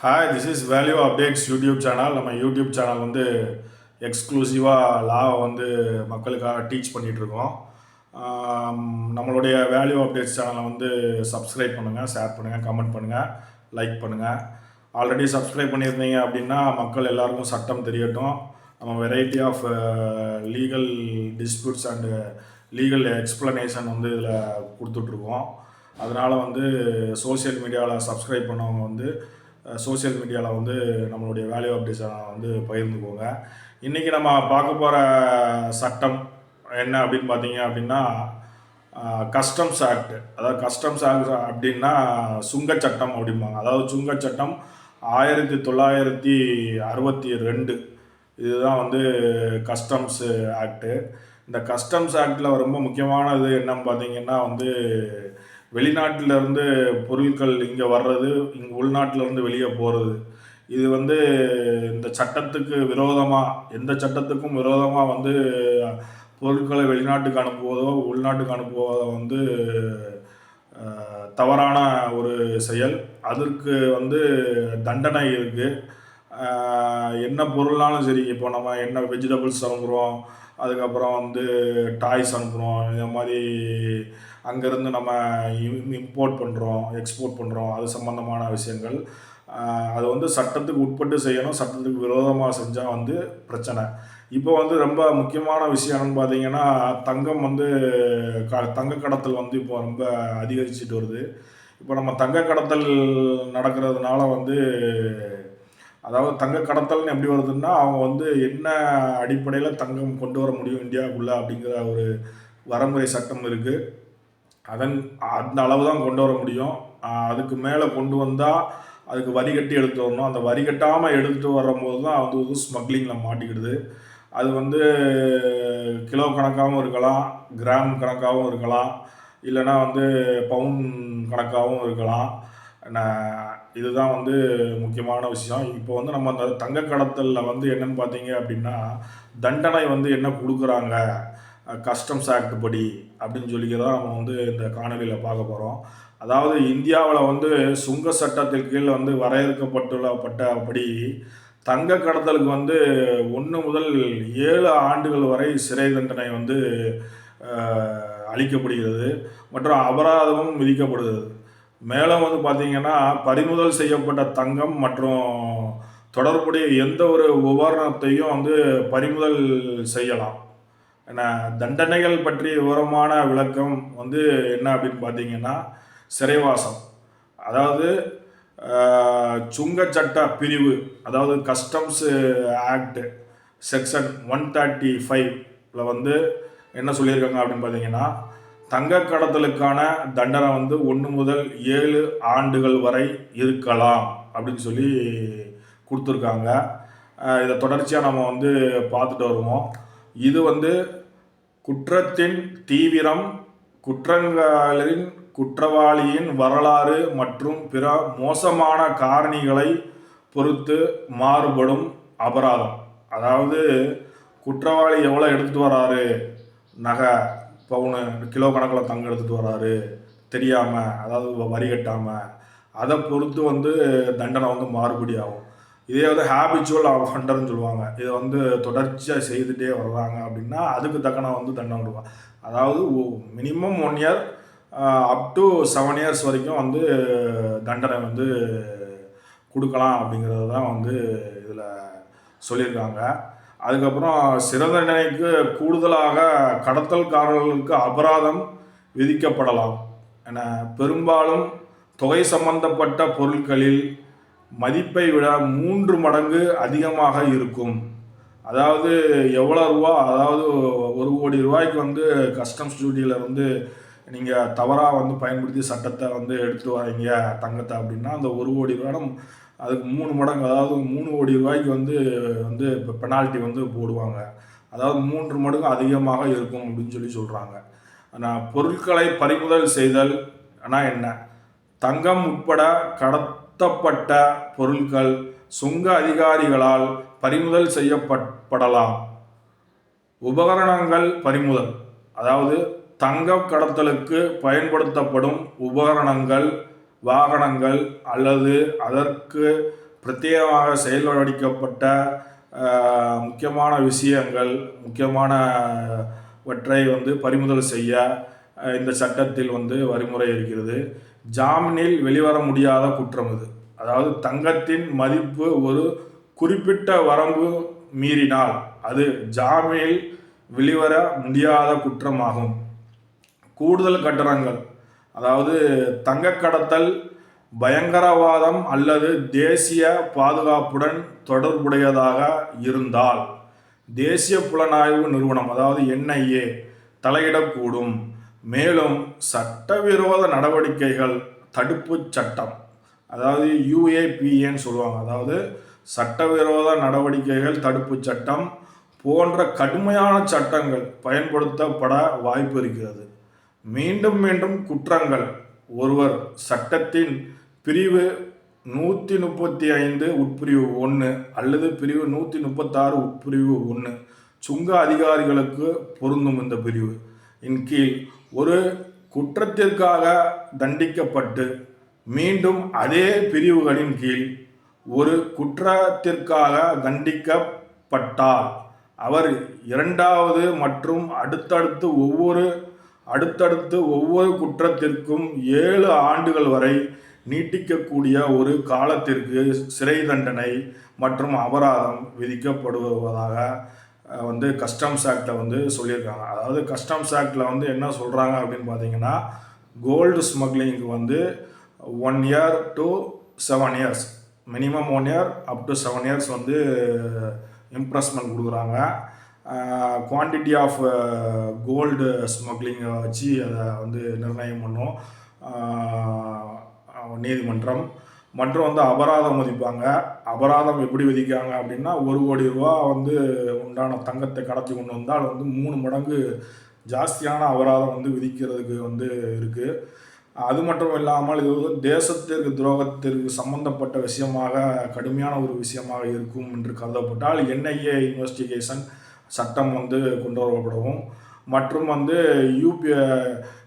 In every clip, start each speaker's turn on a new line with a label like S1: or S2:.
S1: Hi this is value updates YouTube channel நம்ம YouTube channel வந்து எக்ஸ்க்ளூசிவாக லாவை வந்து மக்களுக்காக டீச் பண்ணிகிட்ருக்கோம் நம்மளுடைய வேல்யூ அப்டேட்ஸ் சேனலை வந்து சப்ஸ்கிரைப் பண்ணுங்கள் ஷேர் பண்ணுங்கள் கமெண்ட் பண்ணுங்கள் லைக் பண்ணுங்கள் ஆல்ரெடி சப்ஸ்கிரைப் பண்ணியிருந்தீங்க அப்படின்னா மக்கள் எல்லாருக்கும் சட்டம் தெரியட்டும். நம்ம variety of legal disputes and legal explanation வந்து இதில் கொடுத்துட்ருக்கோம். அதனால் வந்து சோஷியல் மீடியாவில் சப்ஸ்கிரைப் பண்ணவங்க வந்து சோஷியல் மீடியாவில் வந்து நம்மளுடைய வேல்யூ அப்டேட்ஸை வந்து பகிர்ந்துக்கோங்க இன்றைக்கி நம்ம பார்க்க போகிற சட்டம் என்ன அப்படின்னு பார்த்தீங்க அப்படின்னா கஸ்டம்ஸ் ஆக்ட் அதாவது கஸ்டம்ஸ் ஆக்ட் அப்படின்னா சுங்கச் சட்டம் அப்படிம்பாங்க. அதாவது சுங்கச் சட்டம் ஆயிரத்தி தொள்ளாயிரத்தி அறுபத்தி ரெண்டு. இதுதான் வந்து கஸ்டம்ஸ் ஆக்ட்டு இந்த கஸ்டம்ஸ் ஆக்டில் ரொம்ப முக்கியமானது என்னன்னு பார்த்தீங்கன்னா வந்து வெளிநாட்டிலிருந்து பொருட்கள் இங்கே வர்றது இங்கே உள்நாட்டிலேருந்து வெளியே போகிறது இது வந்து இந்த சட்டத்துக்கு விரோதமாக எந்த சட்டத்துக்கும் விரோதமாக வந்து பொருட்களை வெளிநாட்டுக்கு அனுப்புவதோ உள்நாட்டுக்கு அனுப்புவதோ வந்து தவறான ஒரு செயல். அதற்கு வந்து தண்டனை இருக்குது என்ன பொருள்னாலும் சரி இப்போ நம்ம என்ன வெஜிடபிள்ஸ் அனுப்புகிறோம் அதுக்கப்புறம் வந்து டாய்ஸ் அனுப்புகிறோம் இந்த மாதிரி அங்கேருந்து நம்ம இம்போர்ட் பண்ணுறோம் எக்ஸ்போர்ட் பண்ணுறோம் அது சம்மந்தமான விஷயங்கள். அது வந்து சட்டத்துக்கு உட்பட்டு செய்யணும் சட்டத்துக்கு விரோதமாக செஞ்சால் வந்து பிரச்சனை. இப்போ வந்து ரொம்ப முக்கியமான விஷயம் என்னன்னு பார்த்தீங்கன்னா தங்கம் வந்து க தங்க கடத்தல் வந்து இப்போ ரொம்ப அதிகரிச்சுட்டு வருது. இப்போ நம்ம தங்க கடத்தல் நடக்கிறதுனால வந்து அதாவது தங்க கடத்தல்னு எப்படி வருதுன்னா அவங்க வந்து என்ன அடிப்படையில் தங்கம் கொண்டு வர முடியும் இந்தியாவுக்குள்ளே அப்படிங்கிற ஒரு வரமுறை சட்டம் இருக்குது அதன் அந்த அளவு தான் கொண்டு வர முடியும். அதுக்கு மேலே கொண்டு வந்தால் அதுக்கு வரி கட்டி எடுத்து வரணும். அந்த வரி கட்டாமல் எடுத்துட்டு வரும்போது தான் அது வந்து ஸ்மக்லிங்கில் மாட்டிக்கிடுது. அது வந்து கிலோ கணக்காகவும் இருக்கலாம் கிராம் கணக்காகவும் இருக்கலாம் இல்லைன்னா வந்து பவுன் கணக்காகவும் இருக்கலாம். இதுதான் வந்து முக்கியமான விஷயம். இப்போ வந்து நம்ம அந்த தங்க கடத்தலில் வந்து என்னன்னு பார்த்தீங்க அப்படின்னா தண்டனை வந்து என்ன கொடுக்குறாங்க? கஸ்டம்ஸ் ஆக்ட் படி அப்படின்னு தான் நம்ம வந்து இந்த காணொலியில் பார்க்க போகிறோம் அதாவது இந்தியாவில் வந்து சுங்க சட்டத்தின் கீழ் வந்து வரையறுக்கப்பட்டுள்ள பட்டபடி தங்க கடத்தலுக்கு வந்து ஒன்று முதல் ஏழு ஆண்டுகள் வரை சிறை தண்டனை வந்து அளிக்கப்படுகிறது. மற்றும் அபராதமும் விதிக்கப்படுகிறது. மேலும் வந்து பார்த்தீங்கன்னா பறிமுதல் செய்யப்பட்ட தங்கம் மற்றும் தொடர்புடைய எந்த ஒரு உபகரணத்தையும் வந்து பறிமுதல் செய்யலாம். என்ன தண்டனைகள் பற்றி விவரமான விளக்கம் வந்து என்ன அப்படின்னு பார்த்தீங்கன்னா சிறைவாசம். அதாவது சுங்கச்சட்ட சட்ட பிரிவு அதாவது customs act section one thirty ஃபைவ்ல வந்து என்ன சொல்லியிருக்காங்க அப்படின்னு பார்த்தீங்கன்னா தங்க கடத்தலுக்கான தண்டனை வந்து ஒன்று முதல் ஏழு ஆண்டுகள் வரை இருக்கலாம் அப்படின்னு சொல்லி கொடுத்துருக்காங்க. இதை தொடர்ச்சியாக நம்ம வந்து பார்த்துட்டு வருவோம். இது வந்து குற்றத்தின் தீவிரம் குற்றங்களின் குற்றவாளியின் வரலாறு மற்றும் பிற மோசமான காரணிகளை பொறுத்து மாறுபடும் அபராதம். அதாவது குற்றவாளி எவ்வளோ எடுத்துகிட்டு வராரு? நகை பவுனு கிலோ கணக்கில் தங்கம் எடுத்துகிட்டு வராரு. தெரியாமல் அதாவது வரி கட்டாமல் அதை பொறுத்து வந்து தண்டனை வந்து மாறுபடி ஆகும் இதே வந்து ஹேபிச்சுவல் அஃபண்டர்னு சொல்லுவாங்க. இதை வந்து தொடர்ச்சியாக செய்துட்டே வர்றாங்க அப்படின்னா அதுக்கு தக்கன வந்து தண்டனை கொடுப்பாங்க அதாவது minimum one year up to seven years வரைக்கும் வந்து தண்டனை வந்து கொடுக்கலாம் அப்படிங்கிறது தான் வந்து இதில் சொல்லியிருக்காங்க. அதுக்கப்புறம் சிறை தண்டனைக்கு கூடுதலாக கடத்தல்காரர்களுக்கு அபராதம் விதிக்கப்படலாம். என பெரும்பாலும் தொகை சம்பந்தப்பட்ட பொருட்களில் மதிப்பை விட மூன்று மடங்கு அதிகமாக இருக்கும். அதாவது எவ்வளோ ரூபா அதாவது ஒரு கோடி ரூபாய்க்கு வந்து கஸ்டம்ஸ் டியூட்டியில் வந்து நீங்கள் தவறாக வந்து பயன்படுத்தி சட்டத்தை வந்து எடுத்துட்டு வரீங்க தங்கத்தை அப்படின்னா அந்த ஒரு கோடி ரூபாய் அதுக்கு மூணு மடங்கு அதாவது மூணு கோடி ரூபாய்க்கு வந்து வந்து இப்போ பெனால்ட்டி வந்து போடுவாங்க. அதாவது மூன்று மடங்கு அதிகமாக இருக்கும் அப்படின்னு சொல்லி சொல்கிறாங்க ஆனால் பொருட்களை பறிமுதல் செய்தல் ஆனால் என்ன? தங்கம் உட்பட கடத்தப்பட்ட பொருட்கள் சுங்க அதிகாரிகளால் பறிமுதல் செய்யப்படலாம். உபகரணங்கள் பறிமுதல் அதாவது தங்க கடத்தலுக்கு பயன்படுத்தப்படும் உபகரணங்கள் வாகனங்கள் அல்லது அதற்கு பிரத்யேகமாக செயல்படிக்கப்பட்ட முக்கியமான விஷயங்கள் முக்கியமானவற்றை வந்து பறிமுதல் செய்ய இந்த சட்டத்தில் வந்து வழிமுறை இருக்கிறது. ஜாமீனில் வெளிவர முடியாத குற்றம் இது. அதாவது தங்கத்தின் மதிப்பு ஒரு குறிப்பிட்ட வரம்பு மீறினால் அது ஜாமீனில் வெளிவர முடியாத குற்றமாகும். கூடுதல் கட்டணங்கள். அதாவது தங்க கடத்தல் பயங்கரவாதம் அல்லது தேசிய பாதுகாப்புடன் தொடர்புடையதாக இருந்தால் தேசிய புலனாய்வு நிறுவனம் அதாவது என்ஐஏ தலையிடக்கூடும். மேலும் சட்டவிரோத நடவடிக்கைகள் தடுப்புச் சட்டம். அதாவது யூஏபிஏன்னு சொல்லுவாங்க. அதாவது சட்டவிரோத நடவடிக்கைகள் தடுப்புச் சட்டம் போன்ற கடுமையான சட்டங்கள் பயன்படுத்தப்பட வாய்ப்பு இருக்கிறது. மீண்டும் மீண்டும் குற்றங்கள். ஒருவர் சட்டத்தின் பிரிவு நூற்றி முப்பத்தி ஐந்து உட்பிரிவு ஒன்று அல்லது பிரிவு நூற்றி முப்பத்தாறு உட்பிரிவு ஒன்று சுங்க அதிகாரிகளுக்கு பொருந்தும் இந்த பிரிவு. இன் கீழ் ஒரு குற்றத்திற்காக தண்டிக்கப்பட்டு மீண்டும் அதே பிரிவுகளின் கீழ் ஒரு குற்றத்திற்காக தண்டிக்கப்பட்டால் அவர் இரண்டாவது மற்றும் அடுத்தடுத்து ஒவ்வொரு அடுத்தடுத்து ஒவ்வொரு குற்றத்திற்கும் ஏழு ஆண்டுகள் வரை நீட்டிக்கக்கூடிய ஒரு காலத்திற்கு சிறை தண்டனை மற்றும் அபராதம் விதிக்கப்படுவதாக வந்து கஸ்டம்ஸ் ஆக்டை வந்து சொல்லியிருக்காங்க. அதாவது கஸ்டம்ஸ் ஆக்டில் வந்து என்ன சொல்கிறாங்க அப்படின்னு பார்த்தீங்கன்னா கோல்டு ஸ்மக்லிங்க்கு வந்து one year to seven years minimum one year up to seven years வந்து இம்ப்ரெஸ்மெண்ட் கொடுக்குறாங்க. குவான்டிட்டி ஆஃப் கோல்டு ஸ்மக்லிங்கை வச்சு அதை வந்து நிர்ணயம் பண்ணும். நீதிமன்றம். மற்றும் வந்து அபராதம் விதிப்பாங்க அபராதம் எப்படி விதிக்காங்க அப்படின்னா ஒரு கோடி ரூபா வந்து உண்டான தங்கத்தை கடத்தி கொண்டு வந்தால் வந்து மூணு மடங்கு ஜாஸ்தியான அபராதம் வந்து விதிக்கிறதுக்கு வந்து இருக்குது அது மட்டும் இல்லாமல் இது வந்து தேசத்திற்கு துரோகத்திற்கு சம்பந்தப்பட்ட விஷயமாக கடுமையான ஒரு விஷயமாக இருக்கும் என்று கருதப்பட்டால் என்ஐஏ இன்வெஸ்டிகேஷன் சட்டம் வந்து கொண்டு வரப்படவும் மற்றும் வந்து யூபி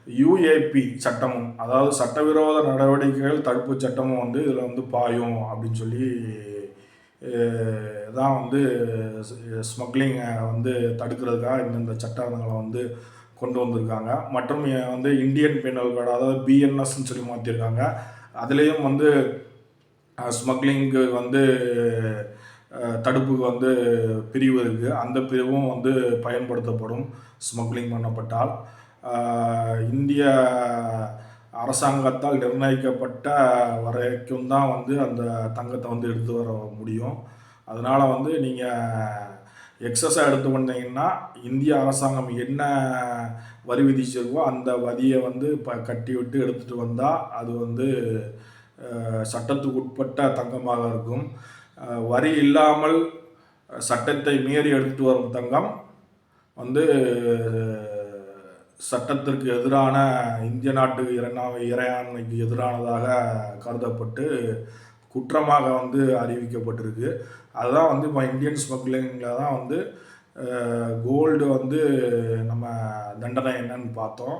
S1: யூஏபி சட்டமும் அதாவது சட்டவிரோத நடவடிக்கைகள் தடுப்பு சட்டமும் வந்து இதில் வந்து பாயும் அப்படின்னு சொல்லி தான் வந்து ஸ்மக்லிங்கை வந்து தடுக்கிறதுக்காக இந்தந்த சட்டங்களை வந்து கொண்டு வந்திருக்காங்க. மற்றும் வந்து இந்தியன் பெனல் கோட் அதாவது பிஎன்எஸ்ன்னு சொல்லி மாற்றிருக்காங்க அதுலேயும் வந்து ஸ்மக்லிங்க்கு வந்து தடுப்புக்கு வந்து பிரிவு இருக்குது அந்த பிரிவும் வந்து பயன்படுத்தப்படும் ஸ்மக்லிங் பண்ணப்பட்டால். இந்திய அரசாங்கத்தால் நிர்ணயிக்கப்பட்ட வரைக்கும் தான் வந்து அந்த தங்கத்தை வந்து எடுத்து வர முடியும். அதனால் வந்து நீங்கள் எக்ஸஸாக எடுத்து வந்தீங்கன்னா இந்திய அரசாங்கம் என்ன வரி விதிச்சிருக்கோ அந்த வரியை வந்து இப்போ கட்டி விட்டு எடுத்துகிட்டு வந்தால் அது வந்து சட்டத்துக்கு உட்பட்ட தங்கமாக இருக்கும். வரி இல்லாமல் சட்டத்தை மீறி எடுத்துகிட்டு வரும் தங்கம் வந்து சட்டத்திற்கு எதிரான இந்திய நாட்டு இரண்டாம் இறையாண்மைக்கு எதிரானதாக கருதப்பட்டு குற்றமாக வந்து அறிவிக்கப்பட்டிருக்கு. அதுதான் வந்து இப்போ இந்தியன் ஸ்மக்லிங்கில் தான் வந்து கோல்டு வந்து நம்ம தண்டனை என்னன்னு பார்த்தோம்.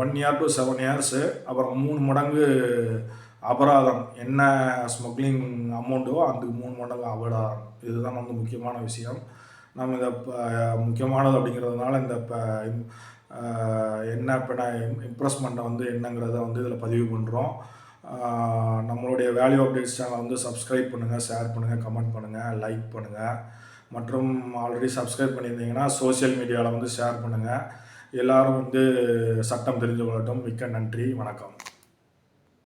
S1: One year to seven years அப்புறம் மூணு மடங்கு அபராதம். என்ன ஸ்மக்லிங் அமௌண்ட்டோ அதுக்கு மூணு மடங்கு அபராதம். இதுதான் வந்து முக்கியமான விஷயம். நம்ம இதை இப்போ முக்கியமானது அப்படிங்கிறதுனால இந்த இப்போ என்ன இப்போ நான் இம்ப்ரெஸ்மெண்ட்டை வந்து என்னங்கிறத வந்து இதில் பதிவு பண்ணுறோம் நம்மளுடைய வேல்யூ அப்டேட்ஸ் சேனலை வந்து சப்ஸ்கிரைப் பண்ணுங்கள் ஷேர் பண்ணுங்கள் கமெண்ட் பண்ணுங்கள் லைக் பண்ணுங்கள் மற்றும் ஆல்ரெடி சப்ஸ்கிரைப் பண்ணியிருந்தீங்கன்னா சோஷியல் மீடியாவில் வந்து ஷேர் பண்ணுங்கள் எல்லாரும் வந்து சட்டம் தெரிந்து கொள்ளட்டும். மிக்க நன்றி. வணக்கம்.